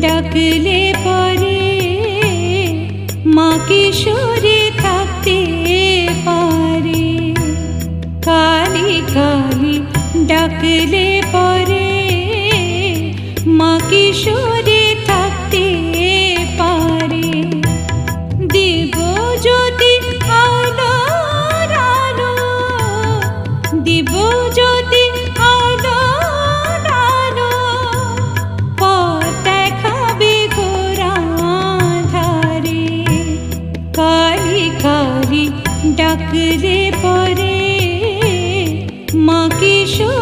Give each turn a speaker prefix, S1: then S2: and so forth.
S1: ডাকলে পরে মা কিশোরী থাকতে পারে। কালি কালি ডাকলে পরে মা কিশোরী থাকতে পারে। দেব যদি আলো, দিব যদি আলো পাখি ডাক রে পরে মাকে শো